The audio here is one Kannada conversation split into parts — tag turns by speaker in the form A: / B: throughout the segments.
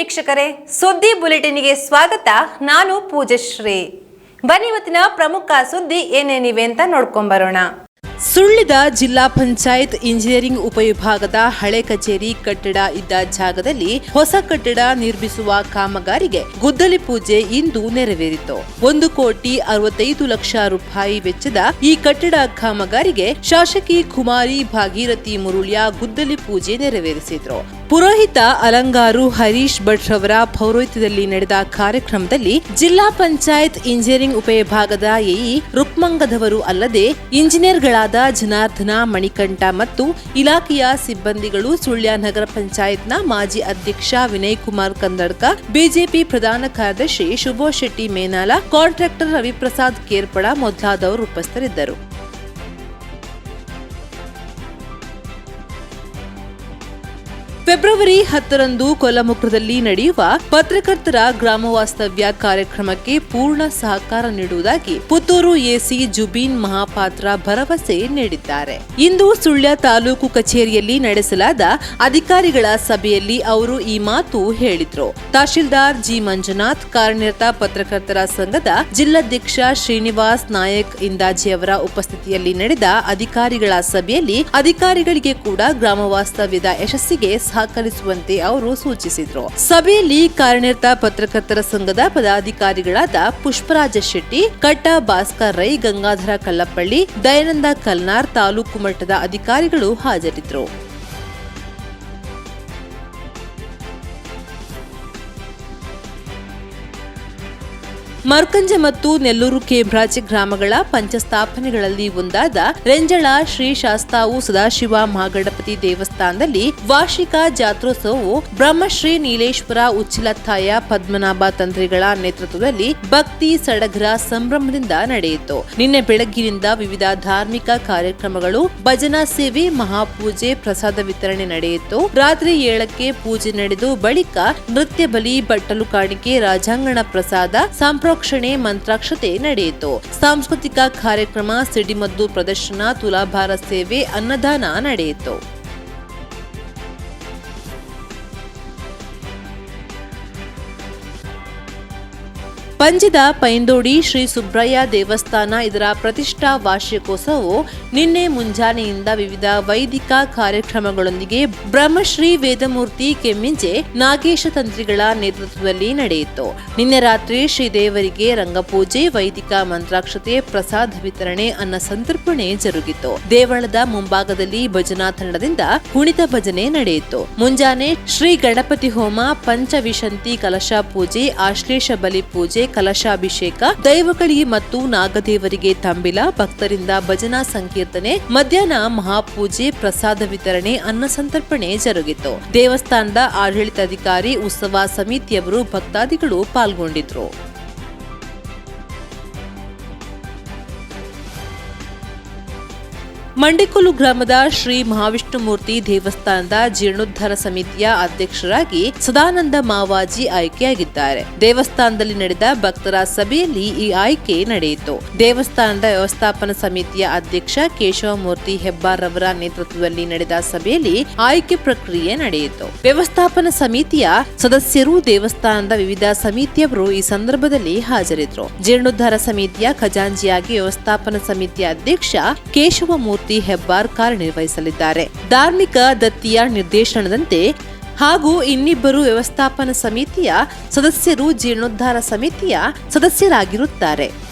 A: ವೀಕ್ಷಕರೇ, ಸುದ್ದಿ ಬುಲೆಟಿನ್ಗೆ ಸ್ವಾಗತ. ನಾನು ಪೂಜಶ್ರೀ ಬನ್ನಿ ಇವತ್ತಿನ ಪ್ರಮುಖ ಸುದ್ದಿ ಏನೇನಿವೆ ಅಂತ ನೋಡ್ಕೊಂಬರೋಣ. ಸುಳ್ಳಿದ ಜಿಲ್ಲಾ ಪಂಚಾಯತ್ ಇಂಜಿನಿಯರಿಂಗ್ ಉಪವಿಭಾಗದ ಹಳೆ ಕಚೇರಿ ಕಟ್ಟಡ ಇದ್ದ ಜಾಗದಲ್ಲಿ ಹೊಸ ಕಟ್ಟಡ ನಿರ್ಮಿಸುವ ಕಾಮಗಾರಿಗೆ ಗುದ್ದಲಿ ಪೂಜೆ ಇಂದು ನೆರವೇರಿತು. ಒಂದು ಕೋಟಿ ಅರವತ್ತೈದು ಲಕ್ಷ ರೂಪಾಯಿ ವೆಚ್ಚದ ಈ ಕಟ್ಟಡ ಕಾಮಗಾರಿಗೆ ಶಾಸಕಿ ಕುಮಾರಿ ಭಾಗೀರಥಿ ಮುರುಳ್ಯ ಗುದ್ದಲಿ ಪೂಜೆ ನೆರವೇರಿಸಿದ್ರು. ಪುರೋಹಿತ ಅಲಂಗಾರು ಹರೀಶ್ ಭಟ್ ರವರ ಪೌರೋಹಿತ್ಯದಲ್ಲಿ ನಡೆದ ಕಾರ್ಯಕ್ರಮದಲ್ಲಿ ಜಿಲ್ಲಾ ಪಂಚಾಯತ್ ಇಂಜಿನಿಯರಿಂಗ್ ಉಪವಿಭಾಗದ ಎಇ ರುಕ್ಮಂಗದವರು ಅಲ್ಲದೆ ಇಂಜಿನಿಯರ್ಗಳಾದ ಜನಾರ್ದನ, ಮಣಿಕಂಠ ಮತ್ತು ಇಲಾಖೆಯ ಸಿಬ್ಬಂದಿಗಳು ಸುಳ್ಯ ನಗರ ಪಂಚಾಯತ್ನ ಮಾಜಿ ಅಧ್ಯಕ್ಷ ವಿನಯ್ ಕುಮಾರ್ ಕಂದಡ್ಕ, ಬಿಜೆಪಿ ಪ್ರಧಾನ ಕಾರ್ಯದರ್ಶಿ ಶುಭೋ ಶೆಟ್ಟಿ ಮೇನಾಲ, ಕಾಂಟ್ರಾಕ್ಟರ್ ರವಿಪ್ರಸಾದ್ ಕೇರ್ಪಡ ಮೊದಲಾದವರು ಉಪಸ್ಥಿತರಿದ್ದರು. ಫೆಬ್ರವರಿ ಹತ್ತರಂದು ಕೊಲ್ಲಮುಖದಲ್ಲಿ ನಡೆಯುವ ಪತ್ರಕರ್ತರ ಗ್ರಾಮ ವಾಸ್ತವ್ಯ ಕಾರ್ಯಕ್ರಮಕ್ಕೆ ಪೂರ್ಣ ಸಹಕಾರ ನೀಡುವುದಾಗಿ ಪುತ್ತೂರು ಎಸಿ ಜುಬೀನ್ ಮಹಾಪಾತ್ರ ಭರವಸೆ ನೀಡಿದ್ದಾರೆ. ಇಂದು ಸುಳ್ಯ ತಾಲೂಕು ಕಚೇರಿಯಲ್ಲಿ ನಡೆಸಲಾದ ಅಧಿಕಾರಿಗಳ ಸಭೆಯಲ್ಲಿ ಅವರು ಈ ಮಾತು ಹೇಳಿದ್ರು. ತಹಶೀಲ್ದಾರ್ ಜಿ ಮಂಜುನಾಥ್, ಕಾರ್ಯನಿರತ ಪತ್ರಕರ್ತರ ಸಂಘದ ಜಿಲ್ಲಾಧ್ಯಕ್ಷ ಶ್ರೀನಿವಾಸ್ ನಾಯಕ್ ಇಂದಾಜಿ ಅವರ ಉಪಸ್ಥಿತಿಯಲ್ಲಿ ನಡೆದ ಅಧಿಕಾರಿಗಳ ಸಭೆಯಲ್ಲಿ ಅಧಿಕಾರಿಗಳಿಗೆ ಕೂಡ ಗ್ರಾಮ ವಾಸ್ತವ್ಯದ ಯಶಸ್ಸಿಗೆ ಸಹಕರಿಸುವಂತೆ ಅವರು ಸೂಚಿಸಿದರು. ಸಭೆಯಲ್ಲಿ ಕಾರ್ಯನಿರತ ಪತ್ರಕರ್ತರ ಸಂಘದ ಪದಾಧಿಕಾರಿಗಳಾದ ಪುಷ್ಪರಾಜ ಶೆಟ್ಟಿ, ಕಟ್ಟ ಭಾಸ್ಕರ್ ರೈ, ಗಂಗಾಧರ ಕಲ್ಲಪ್ಪಳ್ಳಿ, ದಯಾನಂದ ಕಲ್ನಾರ್ ತಾಲೂಕು ಮಟ್ಟದ ಅಧಿಕಾರಿಗಳು ಹಾಜರಿದ್ದರು. ಮರ್ಕಂಜ ಮತ್ತು ನೆಲ್ಲೂರು ಕೇಬ್ರಾಜ್ ಗ್ರಾಮಗಳ ಪಂಚಸ್ಥಾಪನೆಗಳಲ್ಲಿ ಒಂದಾದ ರೆಂಜಳ ಶ್ರೀ ಶಾಸ್ತಾವು ಸದಾಶಿವ ಮಹಾಗಣಪತಿ ದೇವಸ್ಥಾನದಲ್ಲಿ ವಾರ್ಷಿಕ ಜಾತ್ರೋತ್ಸವವು ಬ್ರಹ್ಮಶ್ರೀ ನೀಲೇಶ್ವರ ಉಚ್ಚಿಲತ್ತಾಯ ಪದ್ಮನಾಭ ತಂತ್ರಿಗಳ ನೇತೃತ್ವದಲ್ಲಿ ಭಕ್ತಿ ಸಡಗರ ಸಂಭ್ರಮದಿಂದ ನಡೆಯಿತು. ನಿನ್ನೆ ಬೆಳಗ್ಗಿನಿಂದ ವಿವಿಧ ಧಾರ್ಮಿಕ ಕಾರ್ಯಕ್ರಮಗಳು, ಭಜನಾ ಸೇವೆ, ಮಹಾಪೂಜೆ, ಪ್ರಸಾದ ವಿತರಣೆ ನಡೆಯಿತು. ರಾತ್ರಿ ಏಳಕ್ಕೆ ಪೂಜೆ ನಡೆದು ಬಳಿಕ ನೃತ್ಯ ಬಲಿ, ಬಟ್ಟಲು ಕಾಣಿಕೆ, ರಾಜಾಂಗಣ ಪ್ರಸಾದ ಸಂಪ್ರೋಕ್ಷಣೆ ಮಂತ್ರಾಕ್ಷತೆ ನಡೆಯಿತು. ಸಾಂಸ್ಕೃತಿಕ ಕಾರ್ಯಕ್ರಮ ಸಿಡಿಮದ್ದು ಪ್ರದರ್ಶನ ತುಲಾಭಾರ ಸೇವೆ ಅನ್ನದಾನ ನಡೆಯಿತು. ಪಂಜದ ಪೈಂದೋಡಿ ಶ್ರೀ ಸುಬ್ರಯ್ಯ ದೇವಸ್ಥಾನ ಇದರ ಪ್ರತಿಷ್ಠಾ ವಾರ್ಷಿಕೋತ್ಸವವು ನಿನ್ನೆ ಮುಂಜಾನೆಯಿಂದ ವಿವಿಧ ವೈದಿಕ ಕಾರ್ಯಕ್ರಮಗಳೊಂದಿಗೆ ಬ್ರಹ್ಮಶ್ರೀ ವೇದಮೂರ್ತಿ ಕೆಮ್ಮಿಂಜೆ ನಾಗೇಶ ತಂತ್ರಿಗಳ ನೇತೃತ್ವದಲ್ಲಿ ನಡೆಯಿತು. ನಿನ್ನೆ ರಾತ್ರಿ ಶ್ರೀದೇವರಿಗೆ ರಂಗಪೂಜೆ, ವೈದಿಕ ಮಂತ್ರಾಕ್ಷತೆ, ಪ್ರಸಾದ ವಿತರಣೆ ಅನ್ನ ಸಂತರ್ಪಣೆ ಜರುಗಿತು. ದೇವಳದ ಮುಂಭಾಗದಲ್ಲಿ ಭಜನಾ ತಂಡದಿಂದ ಕುಣಿತ ಭಜನೆ ನಡೆಯಿತು. ಮುಂಜಾನೆ ಶ್ರೀ ಗಣಪತಿ ಹೋಮ, ಪಂಚವಿಶಂತಿ ಕಲಶ ಪೂಜೆ, ಆಶ್ಲೇಷ ಬಲಿ ಪೂಜೆ ಕಲಶಾಭಿಷೇಕ ದೈವಗಳಿಗೆ ಮತ್ತು ನಾಗದೇವರಿಗೆ ತಂಬಿಲ, ಭಕ್ತರಿಂದ ಭಜನಾ ಸಂಕೀರ್ತನೆ, ಮಧ್ಯಾಹ್ನ ಮಹಾಪೂಜೆ, ಪ್ರಸಾದ ವಿತರಣೆ, ಅನ್ನ ಸಂತರ್ಪಣೆ ಜರುಗಿತು. ದೇವಸ್ಥಾನದ ಆಡಳಿತಾಧಿಕಾರಿ ಉತ್ಸವ ಸಮಿತಿಯವರು ಭಕ್ತಾದಿಗಳು ಪಾಲ್ಗೊಂಡಿದ್ರು. ಮಂಡಿಕೊಲು ಗ್ರಾಮದ ಶ್ರೀ ಮಹಾವಿಷ್ಣುಮೂರ್ತಿ ದೇವಸ್ಥಾನದ ಜೀರ್ಣೋದ್ಧಾರ ಸಮಿತಿಯ ಅಧ್ಯಕ್ಷರಾಗಿ ಸದಾನಂದ ಮಾವಾಜಿ ಆಯ್ಕೆಯಾಗಿದ್ದಾರೆ. ದೇವಸ್ಥಾನದಲ್ಲಿ ನಡೆದ ಭಕ್ತರ ಸಭೆಯಲ್ಲಿ ಈ ಆಯ್ಕೆ ನಡೆಯಿತು. ದೇವಸ್ಥಾನದ ವ್ಯವಸ್ಥಾಪನಾ ಸಮಿತಿಯ ಅಧ್ಯಕ್ಷ ಕೇಶವಮೂರ್ತಿ ಹೆಬ್ಬಾರ್ ಅವರ ನೇತೃತ್ವದಲ್ಲಿ ನಡೆದ ಸಭೆಯಲ್ಲಿ ಆಯ್ಕೆ ಪ್ರಕ್ರಿಯೆ ನಡೆಯಿತು. ವ್ಯವಸ್ಥಾಪನಾ ಸಮಿತಿಯ ಸದಸ್ಯರು ದೇವಸ್ಥಾನದ ವಿವಿಧ ಸಮಿತಿಯವರು ಈ ಸಂದರ್ಭದಲ್ಲಿ ಹಾಜರಿದ್ದರು. ಜೀರ್ಣೋದ್ಧಾರ ಸಮಿತಿಯ ಖಜಾಂಜಿಯಾಗಿ ವ್ಯವಸ್ಥಾಪನಾ ಸಮಿತಿಯ ಅಧ್ಯಕ್ಷ ಕೇಶವಮೂರ್ತಿ ಹೆಬ್ಬಾರ್ ಕಾರ್ಯನಿರ್ವಹಿಸಲಿದ್ದಾರೆ. ಧಾರ್ಮಿಕ ದತ್ತಿಯ ನಿರ್ದೇಶನದಂತೆ ಹಾಗೂ ಇನ್ನಿಬ್ಬರು ವ್ಯವಸ್ಥಾಪನಾ ಸಮಿತಿಯ ಸದಸ್ಯರು ಜೀರ್ಣೋದ್ಧಾರ ಸಮಿತಿಯ ಸದಸ್ಯರಾಗಿರುತ್ತಾರೆ.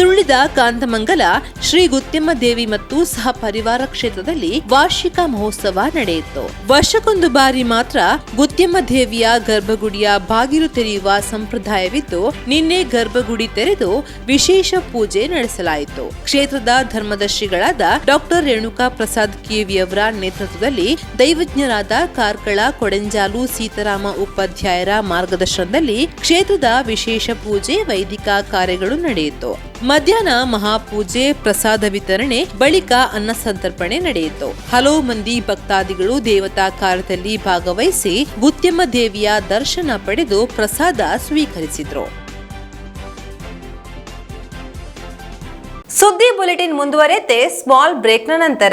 A: ಸುಳ್ಳಿದ ಕಾಂತಮಂಗಲ, ಶ್ರೀ ಗುತ್ಯಮ್ಮ ದೇವಿ ಮತ್ತು ಸಹ ಪರಿವಾರ ಕ್ಷೇತ್ರದಲ್ಲಿ ವಾರ್ಷಿಕ ಮಹೋತ್ಸವ ನಡೆಯಿತು. ವರ್ಷಕ್ಕೊಂದು ಬಾರಿ ಮಾತ್ರ ಗುತ್ಯಮ್ಮ ದೇವಿಯ ಗರ್ಭಗುಡಿಯ ಬಾಗಿಲು ತೆರೆಯುವ ಸಂಪ್ರದಾಯವಿದ್ದು, ನಿನ್ನೆ ಗರ್ಭಗುಡಿ ತೆರೆದು ವಿಶೇಷ ಪೂಜೆ ನಡೆಸಲಾಯಿತು. ಕ್ಷೇತ್ರದ ಧರ್ಮದರ್ಶಿಗಳಾದ ಡಾಕ್ಟರ್ ರೇಣುಕಾ ಪ್ರಸಾದ್ ಕಿವಿಯವರ ನೇತೃತ್ವದಲ್ಲಿ ದೈವಜ್ಞರಾದ ಕಾರ್ಕಳ ಕೊಡೆಂಜಾಲು ಸೀತಾರಾಮ ಉಪಾಧ್ಯಾಯರ ಮಾರ್ಗದರ್ಶನದಲ್ಲಿ ಕ್ಷೇತ್ರದ ವಿಶೇಷ ಪೂಜೆ, ವೈದಿಕ ಕಾರ್ಯಗಳು ನಡೆಯಿತು. ಮಧ್ಯಾಹ್ನ ಮಹಾಪೂಜೆ, ಪ್ರಸಾದ ವಿತರಣೆ, ಬಳಿಕ ಅನ್ನ ಸಂತರ್ಪಣೆ ನಡೆಯಿತು. ಹಲವು ಮಂದಿ ಭಕ್ತಾದಿಗಳು ದೇವತಾ ಕಾರ್ಯದಲ್ಲಿ ಭಾಗವಹಿಸಿ ಗುತ್ಯಮ್ಮ ದೇವಿಯ ದರ್ಶನ ಪಡೆದು ಪ್ರಸಾದ ಸ್ವೀಕರಿಸಿದ್ರು. ಸುದ್ದಿ ಬುಲೆಟಿನ್ ಮುಂದುವರೆತೆ ಸ್ಮಾಲ್ ಬ್ರೇಕ್ನ ನಂತರ.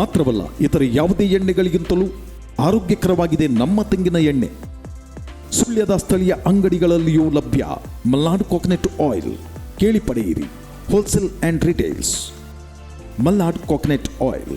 B: ಮಾತ್ರವಲ್ಲ, ಇತರ ಯಾವುದೇ ಎಣ್ಣೆಗಳಿಗಿಂತಲೂ ಆರೋಗ್ಯಕರವಾಗಿದೆ ನಮ್ಮ ತೆಂಗಿನ ಎಣ್ಣೆ. ಸುಳ್ಯದ ಸ್ಥಳೀಯ ಅಂಗಡಿಗಳಲ್ಲಿಯೂ ಲಭ್ಯ. Malnad coconut oil. ಕೇಳಿ ಪಡೆಯಿರಿ. Wholesale and retails Malnad coconut oil.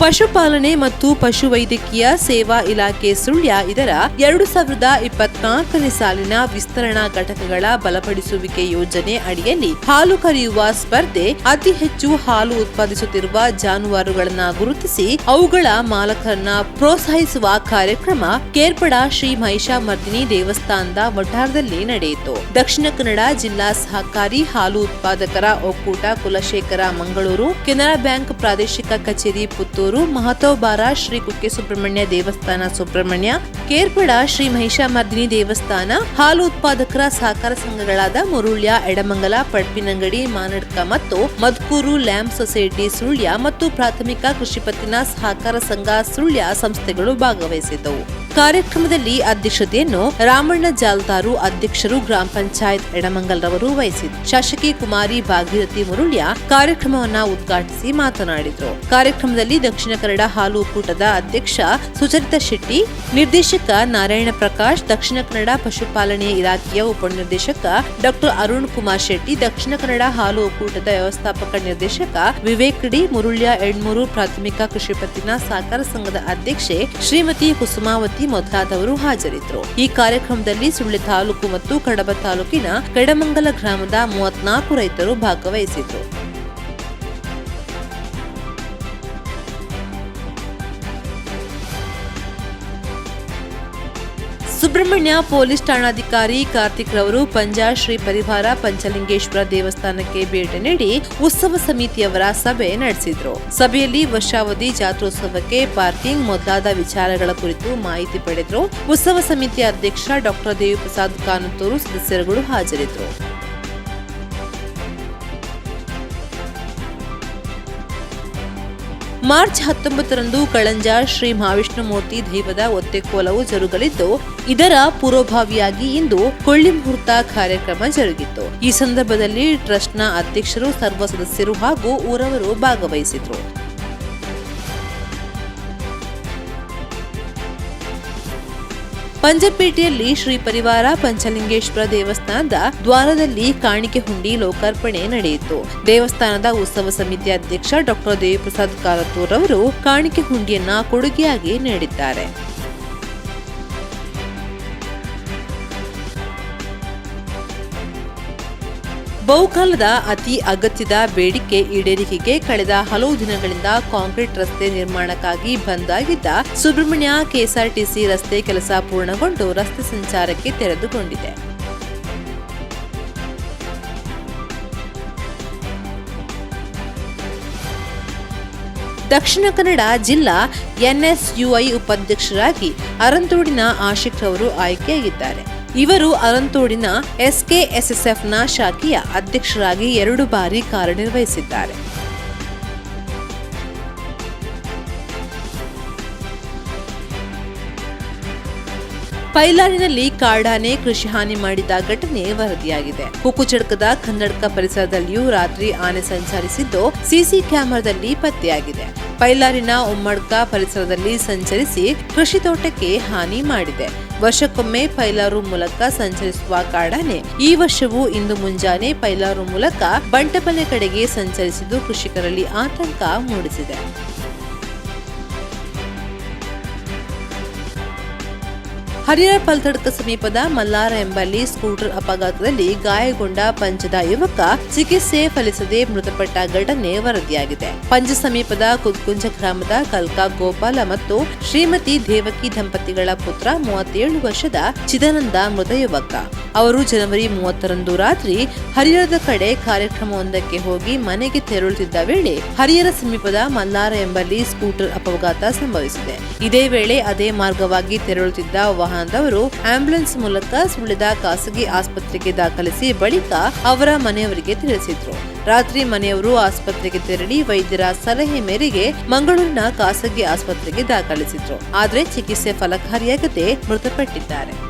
A: ಪಶುಪಾಲನೆ ಮತ್ತು ಪಶುವೈದ್ಯಕೀಯ ಸೇವಾ ಇಲಾಖೆ ಸುಳ್ಯ ಇದರ ಎರಡು ಸಾವಿರದ ಇಪ್ಪತ್ನಾಲ್ಕನೇ ಸಾಲಿನ ವಿಸ್ತರಣಾ ಘಟಕಗಳ ಬಲಪಡಿಸುವಿಕೆ ಯೋಜನೆ ಅಡಿಯಲ್ಲಿ ಹಾಲು ಕರೆಯುವ ಸ್ಪರ್ಧೆ, ಅತಿ ಹೆಚ್ಚು ಹಾಲು ಉತ್ಪಾದಿಸುತ್ತಿರುವ ಜಾನುವಾರುಗಳನ್ನು ಗುರುತಿಸಿ ಅವುಗಳ ಮಾಲಕರನ್ನ ಪ್ರೋತ್ಸಾಹಿಸುವ ಕಾರ್ಯಕ್ರಮ ಕೇರ್ಪಡ ಶ್ರೀ ಮಹಿಷಾಮರ್ದಿನಿ ದೇವಸ್ಥಾನದ ವಠಾರದಲ್ಲಿ ನಡೆಯಿತು. ದಕ್ಷಿಣ ಕನ್ನಡ ಜಿಲ್ಲಾ ಸಹಕಾರಿ ಹಾಲು ಉತ್ಪಾದಕರ ಒಕ್ಕೂಟ ಕುಲಶೇಖರ ಮಂಗಳೂರು, ಕೆನರಾ ಬ್ಯಾಂಕ್ ಪ್ರಾದೇಶಿಕ ಕಚೇರಿ ಪುತ್ತೂರು ಮಹತೋಬಾರ, ಶ್ರೀ ಕುಕ್ಕೆ ಸುಬ್ರಹ್ಮಣ್ಯ ದೇವಸ್ಥಾನ ಸುಬ್ರಹ್ಮಣ್ಯ, ಕೇರ್ಪಡ ಶ್ರೀ ಮಹಿಷಾಮರ್ದಿನಿ ದೇವಸ್ಥಾನ, ಹಾಲು ಉತ್ಪಾದಕರ ಸಹಕಾರ ಸಂಘಗಳಾದ ಮುರುಳ್ಯ, ಎಡಮಂಗಲ ಪಡ್ಪಿನಂಗಡಿ ಮಾನಡ್ಕ ಮತ್ತು ಮದ್ಕೂರು ಲ್ಯಾಂಪ್ ಸೊಸೈಟಿ ಸುಳ್ಯ ಮತ್ತು ಪ್ರಾಥಮಿಕ ಕೃಷಿ ಪತ್ತಿನ ಸಹಕಾರ ಸಂಘ ಸುಳ್ಯ ಸಂಸ್ಥೆಗಳು ಭಾಗವಹಿಸಿದ್ದವು. ಕಾರ್ಯಕ್ರಮದಲ್ಲಿ ಅಧ್ಯಕ್ಷತೆಯನ್ನು ರಾಮಣ್ಣ ಜಾಲ್ತಾರು ಅಧ್ಯಕ್ಷರು ಗ್ರಾಮ ಪಂಚಾಯತ್ ಎಡಮಂಗಲ್ರವರು ವಹಿಸಿದ್ರು ಶಾಸಕಿ ಕುಮಾರಿ ಭಾಗೀರಥಿ ಮುರುಳ್ಯ ಕಾರ್ಯಕ್ರಮವನ್ನ ಉದ್ಘಾಟಿಸಿ ಮಾತನಾಡಿದರು. ಕಾರ್ಯಕ್ರಮದಲ್ಲಿ ದಕ್ಷಿಣ ಕನ್ನಡ ಹಾಲು ಒಕ್ಕೂಟದ ಅಧ್ಯಕ್ಷ ಸುಚರಿತಾ ಶೆಟ್ಟಿ, ನಿರ್ದೇಶಕ ನಾರಾಯಣ ಪ್ರಕಾಶ್, ದಕ್ಷಿಣ ಕನ್ನಡ ಪಶುಪಾಲನೆ ಇಲಾಖೆಯ ಉಪನಿರ್ದೇಶಕ ಡಾಕ್ಟರ್ ಅರುಣ್ ಕುಮಾರ್ ಶೆಟ್ಟಿ, ದಕ್ಷಿಣ ಕನ್ನಡ ಹಾಲು ಒಕ್ಕೂಟದ ವ್ಯವಸ್ಥಾಪಕ ನಿರ್ದೇಶಕ ವಿವೇಕ್ ಡಿ ಮುರುಳ್ಯ ಎಣ್ಮೂರು ಪ್ರಾಥಮಿಕ ಕೃಷಿ ಪತ್ತಿನ ಸಹಕಾರ ಸಂಘದ ಅಧ್ಯಕ್ಷೆ ಶ್ರೀಮತಿ ಕುಸುಮಾವತಿ ಮೊದಲಾದವರು ಹಾಜರಿದ್ದರು. ಈ ಕಾರ್ಯಕ್ರಮದಲ್ಲಿ ಸುಳ್ಳಿ ತಾಲೂಕು ಮತ್ತು ಕಡಬ ತಾಲೂಕಿನ ಕಡಮಂಗಲ ಗ್ರಾಮದ ಮೂವತ್ನಾಲ್ಕು ರೈತರು ಭಾಗವಹಿಸಿದ್ರು ಸುಬ್ರಹ್ಮಣ್ಯ ಪೊಲೀಸ್ ಠಾಣಾಧಿಕಾರಿ ಕಾರ್ತಿಕ್ ರವರು ಪಂಜಾ ಶ್ರೀ ಪರಿವಾರ ಪಂಚಲಿಂಗೇಶ್ವರ ದೇವಸ್ಥಾನಕ್ಕೆ ಭೇಟಿ ನೀಡಿ ಉತ್ಸವ ಸಮಿತಿಯವರ ಸಭೆ ನಡೆಸಿದ್ರು. ಸಭೆಯಲ್ಲಿ ವರ್ಷಾವಧಿ ಜಾತ್ರೋತ್ಸವಕ್ಕೆ ಪಾರ್ಕಿಂಗ್ ಮೊದಲಾದ ವಿಚಾರಗಳ ಕುರಿತು ಮಾಹಿತಿ ಪಡೆದರು. ಉತ್ಸವ ಸಮಿತಿಯ ಅಧ್ಯಕ್ಷ ಡಾಕ್ಟರ್ ದೇವಿಪ್ರಸಾದ್ ಕಾನಂತೂರು ಸದಸ್ಯರುಗಳು ಹಾಜರಿದ್ದರು ಮಾರ್ಚ್ ಹತ್ತೊಂಬತ್ತರಂದು ಕಳಂಜ ಶ್ರೀ ಮಹಾವಿಷ್ಣುಮೂರ್ತಿ ದೈವದ ಒತ್ತೆಕೋಲವು ಜರುಗಲಿದ್ದು, ಇದರ ಪೂರ್ವಭಾವಿಯಾಗಿ ಇಂದು ಕೊಳ್ಳಿ ಮುಹೂರ್ತ ಕಾರ್ಯಕ್ರಮ ಜರುಗಿತ್ತು. ಈ ಸಂದರ್ಭದಲ್ಲಿ ಟ್ರಸ್ಟ್ನ ಅಧ್ಯಕ್ಷರು, ಸರ್ವ ಸದಸ್ಯರು ಹಾಗೂ ಊರವರು ಭಾಗವಹಿಸಿದ್ರು. ಪಂಜಪೇಟೆಯಲ್ಲಿ ಶ್ರೀ ಪರಿವಾರ ಪಂಚಲಿಂಗೇಶ್ವರ ದೇವಸ್ಥಾನದ ದ್ವಾರದಲ್ಲಿ ಕಾಣಿಕೆ ಹುಂಡಿ ಲೋಕಾರ್ಪಣೆ ನಡೆಯಿತು. ದೇವಸ್ಥಾನದ ಉತ್ಸವ ಸಮಿತಿ ಅಧ್ಯಕ್ಷ ಡಾಕ್ಟರ್ ದೇವಿಪ್ರಸಾದ್ ಕಾರತೂರ್ ಅವರು ಕಾಣಿಕೆ ಹುಂಡಿಯನ್ನ ಕೊಡುಗೆಯಾಗಿ ನೀಡಿದ್ದಾರೆ. ಬಹುಕಾಲದ ಅತಿ ಅಗತ್ಯದ ಬೇಡಿಕೆ ಈಡೇರಿಕೆಗೆ ಕಳೆದ ಹಲವು ದಿನಗಳಿಂದ ಕಾಂಕ್ರೀಟ್ ರಸ್ತೆ ನಿರ್ಮಾಣಕ್ಕಾಗಿ ಬಂದ್ ಆಗಿದ್ದ ಸುಬ್ರಹ್ಮಣ್ಯ ಕೆಎಸ್ಆರ್ಟಿಸಿ ರಸ್ತೆ ಕೆಲಸ ಪೂರ್ಣಗೊಂಡು ರಸ್ತೆ ಸಂಚಾರಕ್ಕೆ ತೆರೆದುಕೊಂಡಿದೆ ದಕ್ಷಿಣ ಕನ್ನಡ ಜಿಲ್ಲಾ ಎನ್ಎಸ್ಯುಐ ಉಪಾಧ್ಯಕ್ಷರಾಗಿ ಅರಂತೋಡಿನ ಆಶಿಕ್ ಅವರು ಆಯ್ಕೆಯಾಗಿದ್ದಾರೆ. ಇವರು ಅರಂತೋಡಿನ ಎಸ್ಕೆಎಸ್ಎಸ್ಎಫ್ನ ಶಾಖೆಯ ಅಧ್ಯಕ್ಷರಾಗಿ ಎರಡು ಬಾರಿ ಕಾರ್ಯನಿರ್ವಹಿಸಿದ್ದಾರೆ. ಪೈಲಾರಿನಲ್ಲಿ ಕಾಡಾನೆ ಕೃಷಿ ಹಾನಿ ಮಾಡಿದ ಘಟನೆ ವರದಿಯಾಗಿದೆ. ಕುಕ್ಕುಚಡ್ಕದ ಕನ್ನಡಕ ಪರಿಸರದಲ್ಲಿಯೂ ರಾತ್ರಿ ಆನೆ ಸಂಚರಿಸಿದ್ದು ಸಿಸಿ ಕ್ಯಾಮೆರಾದಲ್ಲಿ ಪತ್ತೆಯಾಗಿದೆ. ಪೈಲಾರಿನ ಉಮ್ಮಡ್ಕ ಪರಿಸರದಲ್ಲಿ ಸಂಚರಿಸಿ ಕೃಷಿ ತೋಟಕ್ಕೆ ಹಾನಿ ಮಾಡಿದೆ. ವರ್ಷಕ್ಕೊಮ್ಮೆ ಪೈಲಾರು ಮೂಲಕ ಸಂಚರಿಸುವ ಕಾಡಾನೆ. ಈ ವರ್ಷವೂ ಇಂದು ಮುಂಜಾನೆ ಪೈಲಾರು ಮೂಲಕ ಬಂಟಪನೆ ಕಡೆಗೆ ಸಂಚರಿಸಿದ್ದು ಕೃಷಿಕರಲ್ಲಿ ಆತಂಕ ಮೂಡಿಸಿದೆ. ಹರಿಹರ ಪಲ್ತಡ್ಕ ಸಮೀಪದ ಮಲ್ಲಾರ ಎಂಬಲ್ಲಿ ಸ್ಕೂಟರ್ ಅಪಘಾತದಲ್ಲಿ ಗಾಯಗೊಂಡ ಪಂಜದ ಯುವಕ ಚಿಕಿತ್ಸೆ ಫಲಿಸದೆ ಮೃತಪಟ್ಟ ಘಟನೆ ವರದಿಯಾಗಿದೆ. ಪಂಜ ಸಮೀಪದ ಕುದ್ಕುಂಜ ಗ್ರಾಮದ ಕಲ್ಕಾ ಗೋಪಾಲ ಮತ್ತು ಶ್ರೀಮತಿ ದೇವಕಿ ದಂಪತಿಗಳ ಪುತ್ರ ಮೂವತ್ತೇಳು ವರ್ಷದ ಚಿದಾನಂದ ಮೃತ ಯುವಕ. ಅವರು ಜನವರಿ ಮೂವತ್ತರಂದು ರಾತ್ರಿ ಹರಿಹರದ ಕಡೆ ಕಾರ್ಯಕ್ರಮವೊಂದಕ್ಕೆ ಹೋಗಿ ಮನೆಗೆ ತೆರಳುತ್ತಿದ್ದ ವೇಳೆ ಹರಿಹರ ಸಮೀಪದ ಮಲ್ಲಾರ ಎಂಬಲ್ಲಿ ಸ್ಕೂಟರ್ ಅಪಘಾತ ಸಂಭವಿಸಿದೆ. ಇದೇ ವೇಳೆ ಅದೇ ಮಾರ್ಗವಾಗಿ ತೆರಳುತ್ತಿದ್ದ ವಾಹನದವರು ಆಂಬ್ಯುಲೆನ್ಸ್ ಮೂಲಕ ಸುಳಿದ ಖಾಸಗಿ ಆಸ್ಪತ್ರೆಗೆ ದಾಖಲಿಸಿ ಬಳಿಕ ಅವರ ಮನೆಯವರಿಗೆ ತಿಳಿಸಿದ್ರು. ರಾತ್ರಿ ಮನೆಯವರು ಆಸ್ಪತ್ರೆಗೆ ತೆರಳಿ ವೈದ್ಯರ ಸಲಹೆ ಮೇರೆಗೆ ಮಂಗಳೂರಿನ ಖಾಸಗಿ ಆಸ್ಪತ್ರೆಗೆ ದಾಖಲಿಸಿದ್ರು. ಆದರೆ ಚಿಕಿತ್ಸೆ ಫಲಕಾರಿಯಾಗದೆ ಮೃತಪಟ್ಟಿದ್ದಾರೆ.